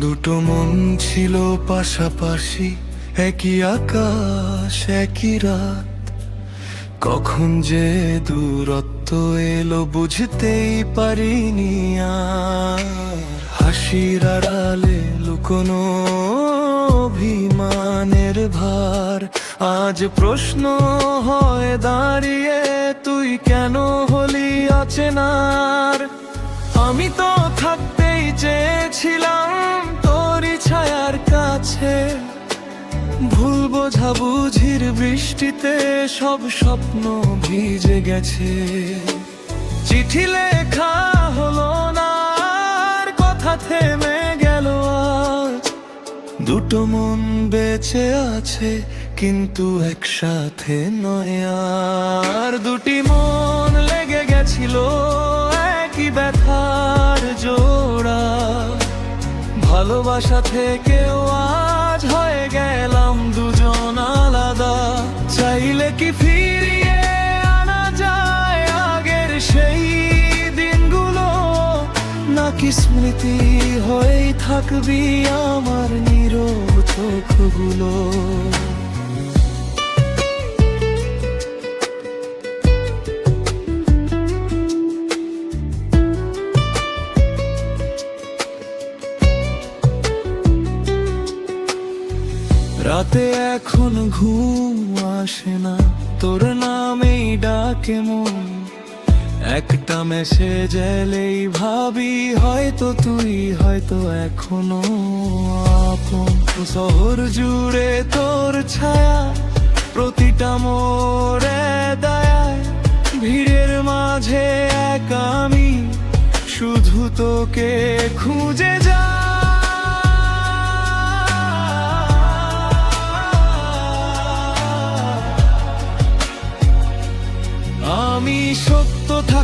দুটো মন ছিল পাশাপাশি, একই আকাশ, একই রাত। কখন যে দূরত্ব এলো বুঝতেই পারিনি আর। হাসির আড়ালে লুকোনো অভিমানের ভার। আজ প্রশ্ন হয় দাঁড়িয়ে তুই কেন হলি অচেনার? আমি তো থাকতেই চেয়েছিলাম তোরই ছায়ার কাছে। ভুল বোঝা বুঝির বৃষ্টিতে সব স্বপ্ন ভিজে গেছে। চিঠি লেখা হলো না কথা থেমে দুটো মন বেঁচে আছে, কিন্তু একসাথে নয় আর। দুটি মন লেগে গেছিল একই ব্যথার জোড়া। ভালোবাসা থেকেও আজ হয়ে গেলাম দুজন আলাদা। চাইলে কি ফিরিয়ে স্মৃতি হয়েই থাকবি আমার নীরব চোখগুলো? রাতে এখন ঘুম আসে না, তোর নামেই ডাকে মন। একটা মেসেজ এলেই ভাবি, হয়তো তুই, হয়তো এখনও আপন। শহর জুড়ে তোর ছায়া, প্রতিটা মোরে দায় ভিড়ের মাঝে এক আমি, শুধু তোকে খুঁজে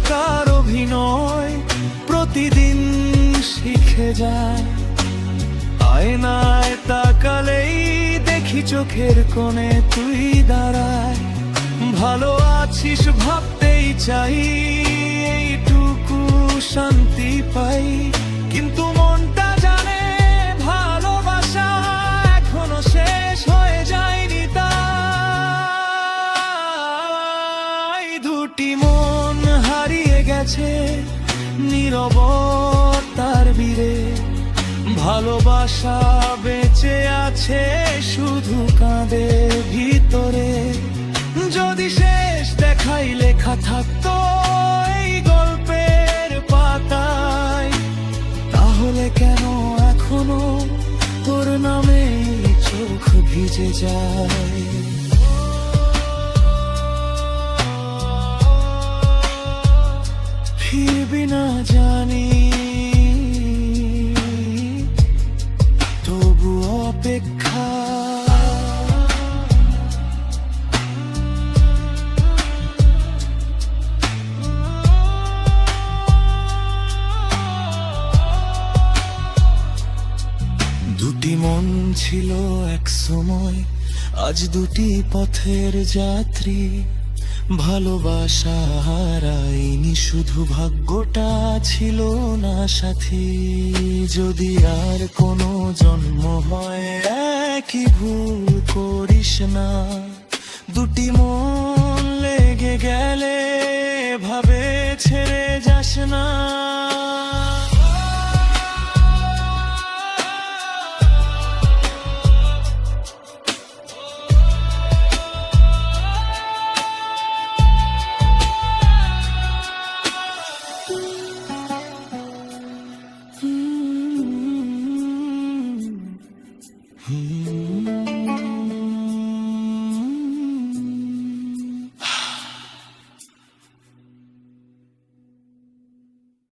থাকার অভিনয় প্রতিদিন শিখে যায়। আয়নায় তাকালেই দেখি চোখের কোণে তুই দাঁড়ায়। ভালো আছিস ভাবতেই চাই, এইটুকু শান্তি পাই। কিন্তু মনটা জানে ভালোবাসা এখনও শেষ হয়ে যায়নি তাই। দুটি মন গেছে নীরবতার বীরে। ভালোবাসা বেঁচে আছে শুধু কাঁদে ভিতরে। যদি শেষ দেখাই লেখা থাকতো এই গল্পের পাতায়, তাহলে কেন এখনও তোর নামে চোখ ভিজে যায়? ছিল এক সময়। আজ দুটি পথের যাত্রী। ভালোবাসা হারাইনি শুধু ভাগ্যটা ছিল না সাথী। যদি আর কোনো জন্ম হয়, একই ভুল করিস না।